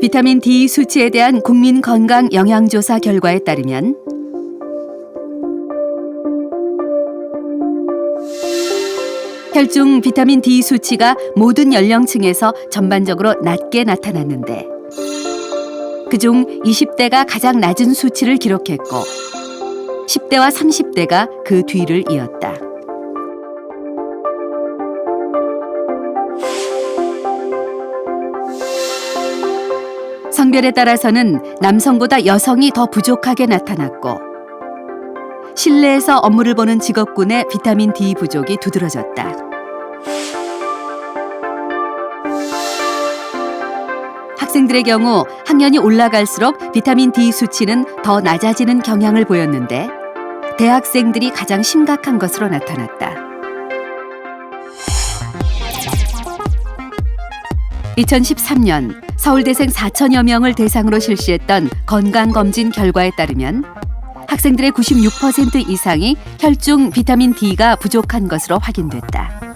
비타민 D 수치에 대한 국민 건강 영양조사 결과에 따르면 혈중 비타민 D 수치가 모든 연령층에서 전반적으로 낮게 나타났는데 그중 20대가 가장 낮은 수치를 기록했고 10대와 30대가 그 뒤를 이었다. 성별에 따라서는 남성보다 여성이 더 부족하게 나타났고 실내에서 업무를 보는 직업군의 비타민 D 부족이 두드러졌다. 학생들의 경우 학년이 올라갈수록 비타민 D 수치는 더 낮아지는 경향을 보였는데 대학생들이 가장 심각한 것으로 나타났다. 2013년 서울대생 4천여 명을 대상으로 실시했던 건강검진 결과에 따르면 학생들의 96% 이상이 혈중 비타민 D가 부족한 것으로 확인됐다.